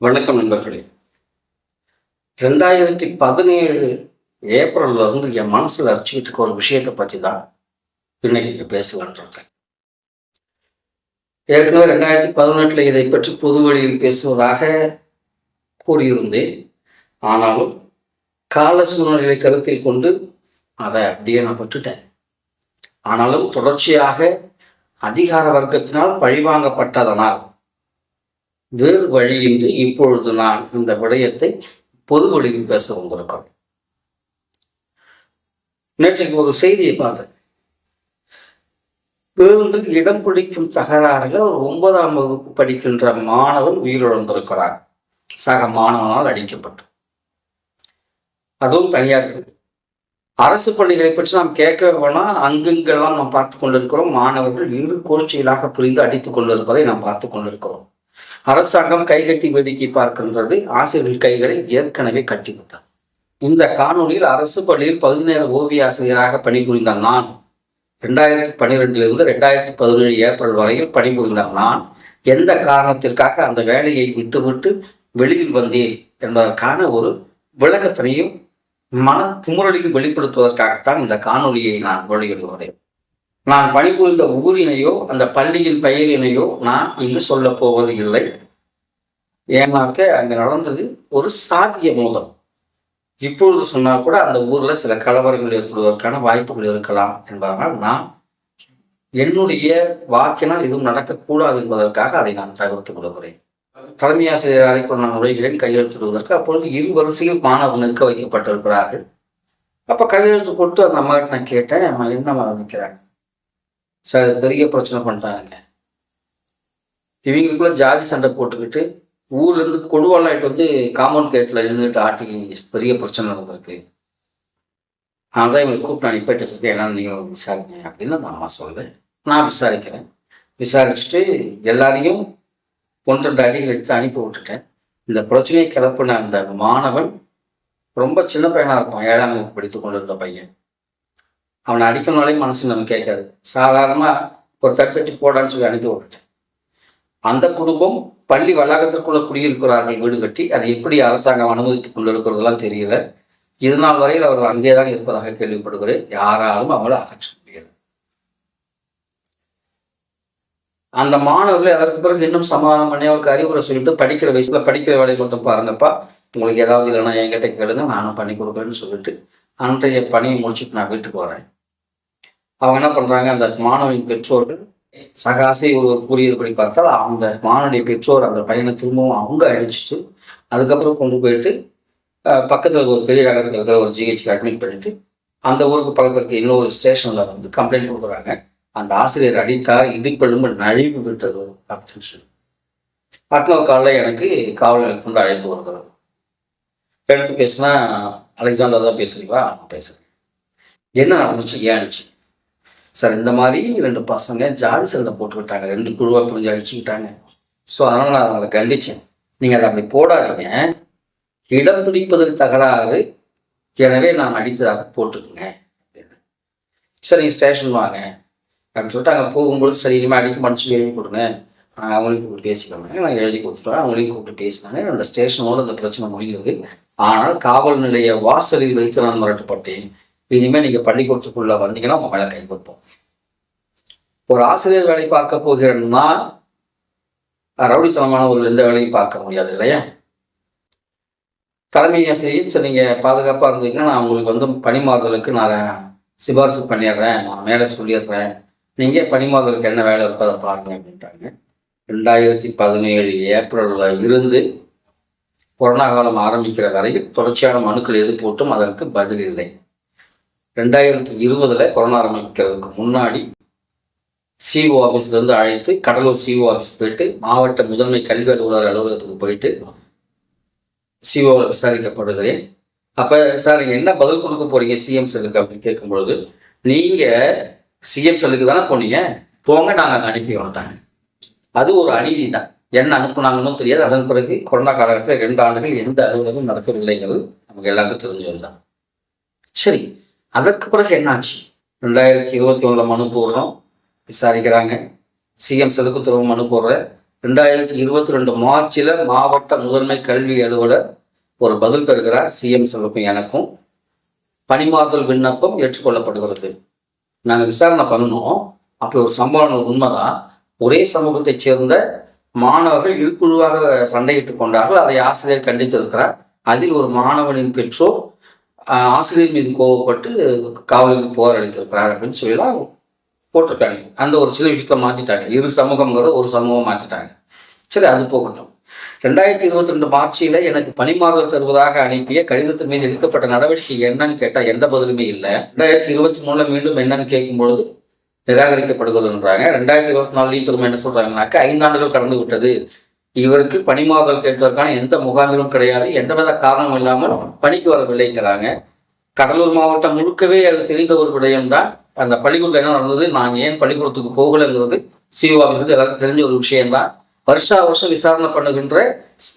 வணக்கம் நண்பர்களே. ரெண்டாயிரத்தி பதினேழு ஏப்ரல்ல இருந்து என் மனசில் அரைச்சிக்கிட்டு இருக்க ஒரு விஷயத்தை பற்றி தான் இன்னைக்கு இங்க ஏற்கனவே ரெண்டாயிரத்தி பதினெட்டுல இதை பற்றி பொது வழியில் பேசுவதாக கூறியிருந்தேன். ஆனாலும் கால சூழ்நிலைகளை கருத்தில் கொண்டு அதை அப்படியே நான் பட்டுட்டேன் ஆனாலும் தொடர்ச்சியாக அதிகார வர்க்கத்தினால் பழிவாங்கப்பட்டதனால் வேறு வழியின்றி இப்பொழுது நான் இந்த விடயத்தை பொது வழியில் பேச வந்திருக்கிறேன் நேற்றைக்கு ஒரு செய்தியை பார்த்தேன். பேருந்தில் இடம் பிடிக்கும் தகராறுல ஒரு ஒன்பதாம் வகுப்பு படிக்கின்ற மாணவன் உயிரிழந்திருக்கிறார். சக மாணவனால் அடிக்கப்பட்டு. அதுவும் தனியார் அரசு பள்ளிகளை பற்றி நாம் கேட்க வேணாம். அங்கெங்கெல்லாம் நாம் பார்த்து கொண்டிருக்கிறோம். மாணவர்கள் இரு கோஷ்டிகளாக புரிந்து அடித்துக் கொண்டிருப்பதை நாம் பார்த்து கொண்டிருக்கிறோம். அரசாங்கம் கைகட்டி வேடிக்கை பார்க்கின்றது. ஆசிரியர்கள் கைகளை ஏற்கனவே கட்டிவிட்டது. இந்த காணொலியில் அரசு பள்ளியில் பகுதி நேர ஓவிய ஆசிரியராக பணிபுரிந்த நான். ரெண்டாயிரத்தி பன்னிரெண்டிலிருந்து ரெண்டாயிரத்தி பதினேழு ஏப்ரல் வரையில் பணிபுரிந்த நான். எந்த காரணத்திற்காக அந்த வேலையை விட்டுவிட்டு வெளியில் வந்தேன் என்பதற்கான ஒரு விளக்கத்தினையும் மன குமுறலையும் வெளிப்படுத்துவதற்காகத்தான் இந்த காணொலியை நான் வெளியிடுகிறேன். நான் பணிபுரிந்த ஊரினையோ அந்த பள்ளியின் பெயரினையோ நான் இங்கு சொல்ல போவது இல்லை. ஏன்னாக்க அங்கே நடந்தது ஒரு சாதிய மோதல். இப்பொழுது சொன்னால் கூட அந்த ஊரில் சில கலவரங்கள் ஏற்படுவதற்கான வாய்ப்புகள் இருக்கலாம் என்பதனால் நான் என்னுடைய வாக்கினால் எதுவும் நடக்கக்கூடாது என்பதற்காக அதை நான் தவிர்த்து விடுகிறேன் தலைமை ஆசிரியர் அறைக்குள் நான் நுழைகிறேன் கையெழுத்திடுவதற்கு. அப்பொழுது இரு வரிசையில் மாணவர் நிற்க வைக்கப்பட்டிருக்கிறார்கள். அப்போ கையெழுத்து போட்டு அந்த அம்மாட்ட நான் கேட்டேன் அம்மா என்னம்மா நிற்கிறாங்க சார் பெரிய பிரச்சனை பண்ணிட்டாங்க இவங்களுக்குள்ள ஜாதி சண்டை போட்டுக்கிட்டு ஊர்ல இருந்து கொடுவாளாயிட்டு வந்து காம்பவுண்ட் கேட்ல நின்றுட்டு ஆட்டி பெரிய பிரச்சனை நடந்திருக்கு. அதான் இவங்களை கூப்பிட்டு நான் இப்போ வச்சுருக்கேன் என்னன்னு நீங்கள் விசாரிங்க அப்படின்னு அந்த அம்மா சொல்லுது நான் விசாரிக்கிறேன். விசாரிச்சுட்டு எல்லாரையும் ஒன்று ரெண்டு அடிகள் எடுத்து அனுப்பி விட்டுட்டேன். இந்த பிரச்சனையை கிளப்பின அந்த மாணவன் ரொம்ப சின்ன பையனாக இருப்பான். ஏழாம் வகுப்பு படித்து கொண்டிருந்த பையன். அவனை அடிக்கணும்னாலே மனசு நம்ம கேட்காது. சாதாரணமாக ஒரு தட்டு தட்டி போடான்னு சொல்லி அனுப்பி விட்டுட்டேன். அந்த குடும்பம் பள்ளி வளாகத்திற்குள்ள குடியிருக்கிறார்கள் வீடு கட்டி அதை எப்படி அரசாங்கம் அனுமதித்துக் கொண்டிருக்கிறதெல்லாம் தெரியல. இது நாள் வரையில் அவர்கள் அங்கே தான் இருப்பதாக கேள்விப்படுகிறேன். யாராலும் அவங்களை அகற்ற முடியாது அந்த மாணவர்கள் அதற்கு பிறகு இன்னும் சமாதானம் பண்ணி அவருக்கு அறிவுரை சொல்லிட்டு படிக்கிற வயசுல படிக்கிற வேலையை மட்டும் பாருங்கப்பா. உங்களுக்கு ஏதாவது இல்லைன்னா என்கிட்ட கேளுங்க நானும் பண்ணி கொடுக்குறேன்னு சொல்லிட்டு அன்றைய பணியை முடிச்சுட்டு நான் வீட்டுக்கு வரேன். அவங்க என்ன பண்றாங்க அந்த மாணவனின் பெற்றோர்கள் சகாசி ஒருவர் கூறியதுபடி பார்த்தால் அந்த மாணவனுடைய பெற்றோர் அந்த பையனை திரும்பவும் அவங்க அடிச்சுட்டு அதுக்கப்புறம் கொண்டு போயிட்டு பக்கத்தில் ஒரு பெரிய நகரத்தில் இருக்கிற ஒரு ஜிஹெச்சுக்கு அட்மிட் பண்ணிட்டு அந்த ஊருக்கு பக்கத்தில் இருக்க இன்னொரு ஸ்டேஷனில் வந்து கம்ப்ளைண்ட் கொடுக்குறாங்க. அந்த ஆசிரியர் அடித்தார் இடிப்பெலும்பு நழுவி விட்டது அப்படின்னு சொல்லி. அடுத்த காலில் எனக்கு காவல் நிலையத்துல அழைத்து அழைப்பு வருகிறது. எடுத்து பேசினா அலெக்சாண்டர் தான் பேசுறீங்களா? பேசுகிறேன் பேசுறேன். என்ன நடந்துச்சு? ஏன் அடிச்சு? சார் இந்த மாதிரி ரெண்டு பசங்க ஜாதி சண்டை போட்டுக்கிட்டாங்க ரெண்டு குழுவாக புரிஞ்சு அடிச்சுக்கிட்டாங்க ஸோ அதனால் நான் அவங்களை கண்டிச்சேன். நீங்கள் அதை அப்படி போடாதீங்க. இடம் பிடிப்பதற்கு தகராறு. எனவே நான் அடித்ததாக போட்டுக்குங்க. அப்படின்னு சரி நீங்கள் ஸ்டேஷன் வாங்க. அப்படின்னு சொல்லிட்டு அங்கே போகும்போது சரி இனிமேல் அடிக்க மனுஷன் எழுதி கொடுங்க. நான் அவங்களையும் கூப்பிட்டு பேசிக்கோங்க நான் எழுதி கொடுத்துட்டேன். அவங்களையும் கூப்பிட்டு பேசினாங்க. அந்த ஸ்டேஷனோட அந்த பிரச்சனை முடிந்தது. ஆனால் காவல் நிலைய வாசலில் வைத்து நான் மிரட்டப்பட்டேன். இனிமேல் நீங்கள் பள்ளிக்கூடத்துக்குள்ள வந்தீங்கன்னா உங்க மேலே கை ஒரு ஆசிரியர் வேலை பார்க்க போகிறேன்னா ரவுடித்தனமான ஒரு எந்த வேலையும் பார்க்க முடியாது இல்லையா? தலைமை ஆசிரியர் சரி நீங்கள் பாதுகாப்பாக இருந்தீங்கன்னா நான் உங்களுக்கு வந்து பணிமாறுதலுக்கு நான் சிபாரிசு பண்ணிடுறேன் நான் மேலே சொல்லிடுறேன். நீங்கள் பணிமாறுதலுக்கு என்ன வேலை இருக்கோ அதை பாருங்க அப்படின்ட்டாங்க. ரெண்டாயிரத்தி பதினேழு ஏப்ரலில் இருந்து கொரோனா காலம் ஆரம்பிக்கிற வரையில் தொடர்ச்சியான மனுக்கள் எது போட்டும் அதற்கு பதில் இல்லை. ரெண்டாயிரத்தி இருபதுல கொரோனா ஆரம்பிக்கிறதுக்கு முன்னாடி சிஓ ஆஃபீஸ்லேருந்து அழைத்து கடலூர் சிஓ ஆஃபீஸ் போயிட்டு மாவட்ட முதன்மை கல்வி அலுவலர் அலுவலகத்துக்கு போயிட்டு சிஓவில் விசாரிக்கப்படுகிறேன். அப்போ சார் நீங்கள் என்ன பதில் கொடுக்க போறீங்க சிஎம் செல்லுக்கு அப்படின்னு கேட்கும்பொழுது நீங்கள் சிஎம் செல்லுக்கு தானே போனீங்க போங்க நாங்கள் அங்கே அனுப்பி வந்தாங்க அது ஒரு அநீதி தான். என்ன அனுப்புனாங்கன்னு தெரியாது. அதன் பிறகு கொரோனா காலகட்டத்தில் ரெண்டு ஆண்டுகள் எந்த அலுவலகம் நடக்கவில்லைங்கிறது நமக்கு எல்லாருக்கும் தெரிஞ்சது தான் சரி. அதற்கு பிறகு என்னாச்சு? ரெண்டாயிரத்தி இருபத்தி ஒன்றில் மனு போடுறோம். விசாரிக்கிறாங்க. சிஎம் செல்லுக்கு திரும்ப மனு போடுற. ரெண்டாயிரத்தி இருபத்தி ரெண்டு மார்ச்சில் மாவட்ட முதன்மை கல்வி அலுவலர் ஒரு பதில் பெறுகிறார் சிஎம் செல்வக்கும் எனக்கும். பணிமாறுதல் விண்ணப்பம் ஏற்றுக்கொள்ளப்படுகிறது. நாங்கள் விசாரணை பண்ணணும். அப்படி ஒரு சம்பவம் உண்மைதான் ஒரே சமூகத்தைச் சேர்ந்த மாணவர்கள் இருக்குழுவாக சண்டையிட்டு கொண்டார்கள். அதை ஆசிரியர் கண்டித்திருக்கிறார். அதில் ஒரு மாணவனின் பெற்றோர் ஆசிரியர் மீது கோவப்பட்டு காவலுக்கு போர் அளித்திருக்கிறார் அப்படின்னு சொல்லலாம் போட்டிருக்காங்க. அந்த ஒரு சில விஷயத்த மாற்றிட்டாங்க இரு சமூகங்கிறத ஒரு சமூகம் மாற்றிட்டாங்க சரி அது போகட்டும். ரெண்டாயிரத்தி இருபத்தி ரெண்டு மார்ச்சில் எனக்கு பணிமாறுதல் தருவதாக அனுப்பிய கடிதத்தின் மீது எடுக்கப்பட்ட நடவடிக்கை என்னன்னு கேட்டால் எந்த பதிலுமே இல்லை. ரெண்டாயிரத்தி இருபத்தி மூணுல மீண்டும் என்னன்னு கேட்கும் பொழுது நிராகரிக்கப்படுகிறதுன்றாங்க. ரெண்டாயிரத்தி இருபத்தி நாலுலையும் திரும்ப என்ன சொல்றாங்கன்னாக்கா ஐந்தாண்டுகள் கடந்து விட்டது இவருக்கு பணிமாறுதல் கேட்பதற்கான எந்த முகாந்திரமும் கிடையாது. எந்தவித காரணமும் இல்லாமல் பணிக்கு வரவில்லைங்கிறாங்க. கடலூர் மாவட்டம் முழுக்கவே அது தெரிந்த ஒரு விடயம்தான். அந்த பள்ளிக்கூடம் என்ன நடந்தது? நான் ஏன் பள்ளிக்கூடத்துக்கு போகலைங்கிறது சிஓ ஆஃபீஸ் எல்லாருக்கும் தெரிஞ்ச ஒரு விஷயம்தான். வருஷா வருஷம் விசாரணை பண்ணுகின்ற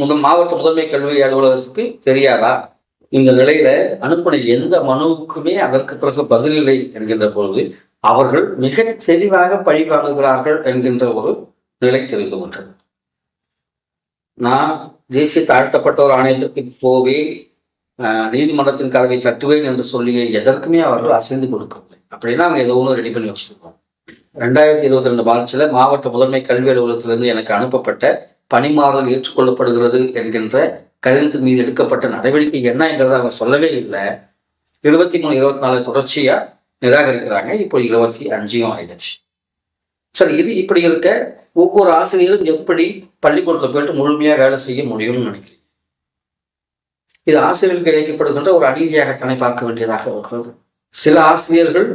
முதல் மாவட்ட முதன்மை கல்வி அலுவலகத்துக்கு தெரியாதா? இந்த நிலையில அனுப்பின எந்த மனுவுக்குமே அதற்கு பிறகு பதிலில்லை என்கின்ற பொழுது அவர்கள் மிக தெளிவாக பழி வாங்குகிறார்கள் என்கின்ற ஒரு நிலை தெரிந்து கொண்டது. நான் தேசிய தாழ்த்தப்பட்டோர் ஆணையத்திற்கு போய் நீதிமன்றத்தின் கதவை தட்டுவேன் என்று சொல்லி எதற்குமே அவர்கள் அசைந்து கொடுக்கவில்லை. அப்படின்னா அவங்க ஏதோ ஒன்று ரெடி பண்ணி வச்சிருக்கோம் ரெண்டாயிரத்தி இருபத்தி ரெண்டு மார்ச்சில் மாவட்ட முதன்மை கல்வி அலுவலகத்திலிருந்து எனக்கு அனுப்பப்பட்ட பணிமாறுதல் ஏற்றுக்கொள்ளப்படுகிறது என்கின்ற கடிதத்தின் மீது எடுக்கப்பட்ட நடவடிக்கை என்னங்கிறத அவங்க சொல்லவே இல்லை. இருபத்தி மூணு இருபத்தி நாலு தொடர்ச்சியாக நிராகரிக்கிறாங்க. இப்போ இருபத்தி அஞ்சும் ஆயிடுச்சு. சரி இது இப்படி இருக்க ஒவ்வொரு ஆசிரியரும் எப்படி பள்ளிக்கூடத்தில் போயிட்டு முழுமையாக வேலை செய்ய முடியும்னு நினைக்கிறேன் இது ஆசிரியர்களுக்கு இழைக்கப்படுகின்ற ஒரு அநீதியாகத்தானே பார்க்க வேண்டியதாக இருக்கிறது. சில ஆசிரியர்கள்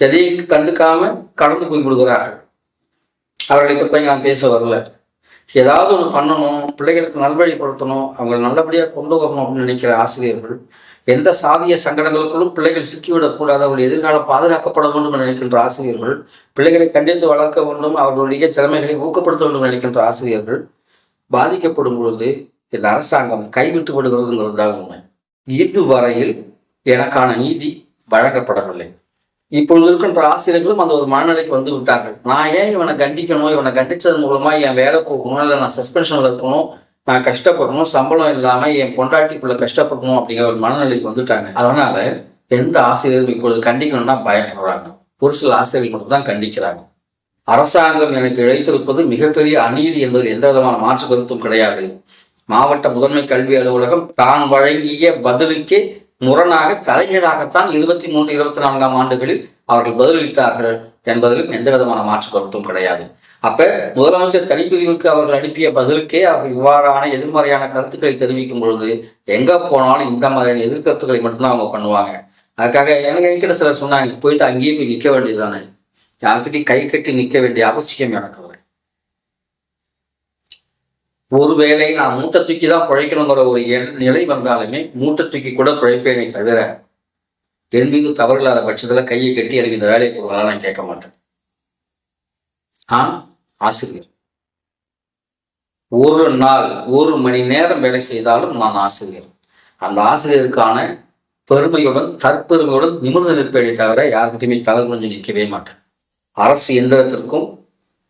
எதையும் கண்டுக்காம கடந்து போய் விடுகிறார்கள். அவர்களை பற்றி நான் பேச வரல. ஏதாவது ஒன்று பண்ணணும் பிள்ளைகளுக்கு நல்வழிப்படுத்தணும் அவங்களை நல்லபடியாக கொண்டு வரணும் அப்படின்னு நினைக்கிற ஆசிரியர்கள் எந்த சாதிய சங்கடங்களுக்குள்ளும் பிள்ளைகள் சிக்கிவிடக்கூடாது அவர்கள் எதிர்காலம் பாதுகாக்கப்பட வேண்டும் என நினைக்கின்ற ஆசிரியர்கள் பிள்ளைகளை கண்டித்து வளர்க்க வேண்டும் அவர்களுடைய திறமைகளை ஊக்கப்படுத்த வேண்டும் நினைக்கின்ற ஆசிரியர்கள் பாதிக்கப்படும் பொழுது இந்த அரசாங்கம் கைவிட்டு விடுகிறதுங்கிறது தான் உண்மை இதுவரையில் எனக்கான நீதி வழங்கப்படவில்லை. இப்பொழுது இருக்கின்ற ஆசிரியர்களும் அந்த ஒரு மனநிலைக்கு வந்து விட்டார்கள். நான் ஏன் இவனை கண்டிக்கணும்? இவனை கண்டிச்சது மூலமா என் வேலை போகணும்? இல்லை நான் சஸ்பென்ஷன்ல இருக்கணும்? நான் கஷ்டப்படணும் சம்பளம் இல்லாம என் பொண்டாட்டிக்குள்ள கஷ்டப்படணும் அப்படிங்கிற ஒரு மனநிலைக்கு வந்துட்டாங்க. அதனால எந்த ஆசிரியரும் இப்பொழுது கண்டிக்கணும்னா பயப்படுறாங்க. ஒரு சில ஆசிரியர்கள் மட்டும் தான் கண்டிக்கிறாங்க. அரசாங்கம் எனக்கு இழைத்திருப்பது மிகப்பெரிய அநீதி என்பதில் எந்த விதமான மாற்று கருத்தும் கிடையாது. மாவட்ட முதன்மை கல்வி அலுவலகம் தான் வழங்கிய பதிலுக்கே முரணாக தலைகீழாகத்தான் இருபத்தி மூன்று இருபத்தி நான்காம் ஆண்டுகளில் அவர்கள் பதிலளித்தார்கள். என்பதிலும் எந்த விதமான மாற்று கருத்தும் கிடையாது. அப்ப முதலமைச்சர் தனிப்பிரிவுக்கு அவர்கள் அனுப்பிய பதிலுக்கே அவர் இவ்வாறான எதிர்மறையான கருத்துக்களை தெரிவிக்கும் பொழுது எங்க போனாலும் இந்த மாதிரியான எதிர்கருத்துக்களை மட்டும்தான் அவங்க பண்ணுவாங்க. அதுக்காக எனக்கு என்கிட்ட சிலர் சொன்னாங்க போயிட்டு அங்கேயே போய் நிற்க வேண்டியதுதானே? யார்கிட்டையும் கை கட்டி நிற்க வேண்டிய அவசியம் எனக்கு ஒருவேளை நான் மூட்டை தூக்கி தான் பிழைக்கணுங்கிற ஒரு நிலை வந்தாலுமே மூட்டை தூக்கி கூட பிழைப்பேனே தவிர என் மீது தவறில்லாத பட்சத்தில் கையை கட்டி எனக்கு இந்த வேலையை கொடுக்கலாம் நான் கேட்க மாட்டேன். நான் ஆசிரியர். ஒரு நாள் ஒரு மணி நேரம் வேலை செய்தாலும் நான் ஆசிரியர். அந்த ஆசிரியருக்கான பெருமையுடன் தற்பெருமையுடன் நிமிர்ந்து நிற்பேனே தவிர யாருக்கிட்டையுமே தலை குனிஞ்சு நிற்கவே மாட்டேன். அரசு எந்திரத்திற்கும்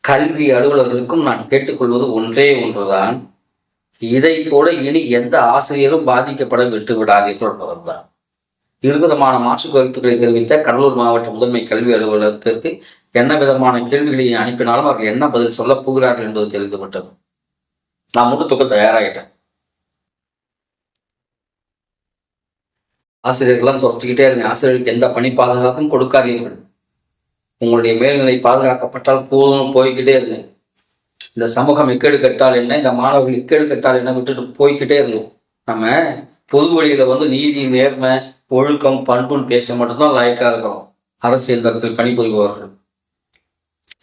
கல்வி அலுவலர்களுக்கும் நான் கேட்டுக்கொள்வது ஒன்றே ஒன்றுதான். இதை போல இனி எந்த ஆசிரியரும் பாதிக்கப்பட விட்டு விடாதீர்கள் என்பதுதான் இருவிதமான மாற்று கருத்துக்களை தெரிவித்த கடலூர் மாவட்ட முதன்மை கல்வி அலுவலகத்திற்கு என்ன விதமான கேள்விகளை அனுப்பினாலும் அவர்கள் என்ன பதில் சொல்ல போகிறார்கள் என்பது தெரிந்துவிட்டது. நான் முட்டுத்துக்க தயாராகிட்டேன் ஆசிரியர்கள்லாம் துரத்துக்கிட்டே இருங்க. ஆசிரியர்களுக்கு எந்த பணி பாதுகாப்பும் கொடுக்காதீர்கள். உங்களுடைய மேல்நிலை பாதுகாக்கப்பட்டால் போதும் போய்கிட்டே இருங்க. இந்த சமூகம் இக்கேடு கட்டால் என்ன? இந்த மாணவர்கள் இக்கேடு கட்டால் என்ன? விட்டுட்டு போய்கிட்டே இருங்க. நம்ம பொது வழியில வந்து நீதி நேர்மை ஒழுக்கம் பண்புன்னு பேச மட்டும்தான் லாய்க்காக இருக்கணும். அரசியல் தரத்தில் பணிபுரிபவர்கள்.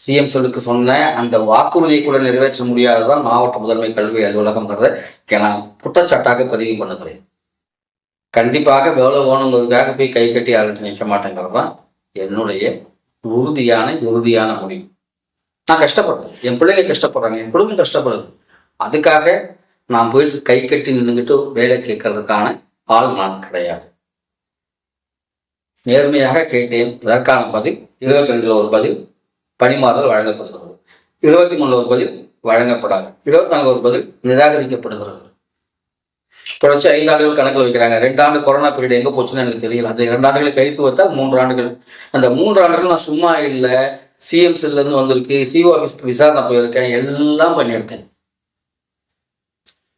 சிஎம் சொல்லுக்கு சொன்ன அந்த வாக்குறுதியை கூட நிறைவேற்ற முடியாததான் மாவட்ட முதன்மை கல்வி அலுவலகம்ங்கிறத நான் குற்றச்சாட்டாக பதிவு பண்ணுகிறேன். கண்டிப்பாக வேலை வேணுங்கிறதுக்காக போய் கை கட்டி யார்கிட்ட நிற்க மாட்டேங்கிறது தான் என்னுடைய உறுதியான உறுதியான முடிவு. நான் கஷ்டப்படுறேன். என் பிள்ளைங்க கஷ்டப்படுறாங்க. என் குடும்பம் கஷ்டப்படுது. அதுக்காக நான் போயிட்டு கை கட்டி நின்றுக்கிட்டு வேலை கேட்கறதுக்கான ஆள் நான் கிடையாது. நேர்மையாக கேட்டேன். இதற்கான பதில் இருபத்தி ரெண்டில் ஒரு பதில் பணிமாதல் வழங்கப்படுகிறது. இருபத்தி மூணில் ஒரு பதில் வழங்கப்படாது. இருபத்தி நான்கு ஒரு பதில் நிராகரிக்கப்படுகிறது. தொடர்ச்சி ஐந்து ஆண்டுகள் கணக்கில் வைக்கிறாங்க. ரெண்டு ஆண்டு கொரோனா பீரியட் எங்க போச்சுன்னு எனக்கு தெரியல. அந்த இரண்டு ஆண்டுகளை கழித்து வைத்தால் மூன்று ஆண்டுகள். அந்த மூன்று ஆண்டுகள் நான் சும்மா இல்லை. சிஎம்சில இருந்து வந்திருக்கு. சிஓ ஆஃபீஸ்க்கு விசாரணை போயிருக்கேன். எல்லாம் பண்ணியிருக்கேன்.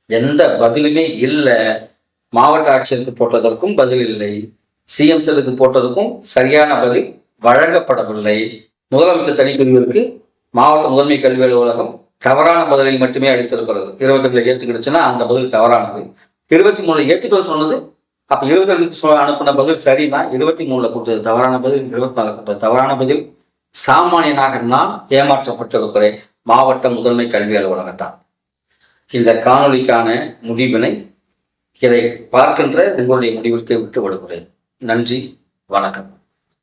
எந்த பதிலுமே இல்லை. மாவட்ட ஆட்சியருக்கு போட்டதற்கும் பதில் இல்லை. சிஎம் செல்லுக்கு போட்டதுக்கும் சரியான பதில் வழங்கப்படவில்லை. முதலமைச்சர் தனிப்பிரிவிற்கு மாவட்ட முதன்மை கல்வி அலுவலகம் தவறான பதிலை மட்டுமே அளித்திருக்கிறது. இருபத்தி ரெண்டுல ஏத்துக்கிடுச்சுன்னா அந்த பதில் தவறானது. இருபத்தி மூணுல ஏத்துக்கள் சொன்னது அப்ப இருபத்தி ரெண்டுக்கு அனுப்பின பதில் சரினா இருபத்தி மூணுல கொடுத்தது தவறான பதில் இருபத்தி நாலு கொடுத்தது தவறான பதில். சாமானியனாக நான் ஏமாற்றப்பட்டிருக்கிறேன். மாவட்ட முதன்மை கல்வி அலுவலகத்தான் இந்த காணொலிக்கான முடிவினை இதை பார்க்கின்ற உங்களுடைய முடிவிற்கு விட்டு விடுகிறேன் நன்றி வணக்கம்.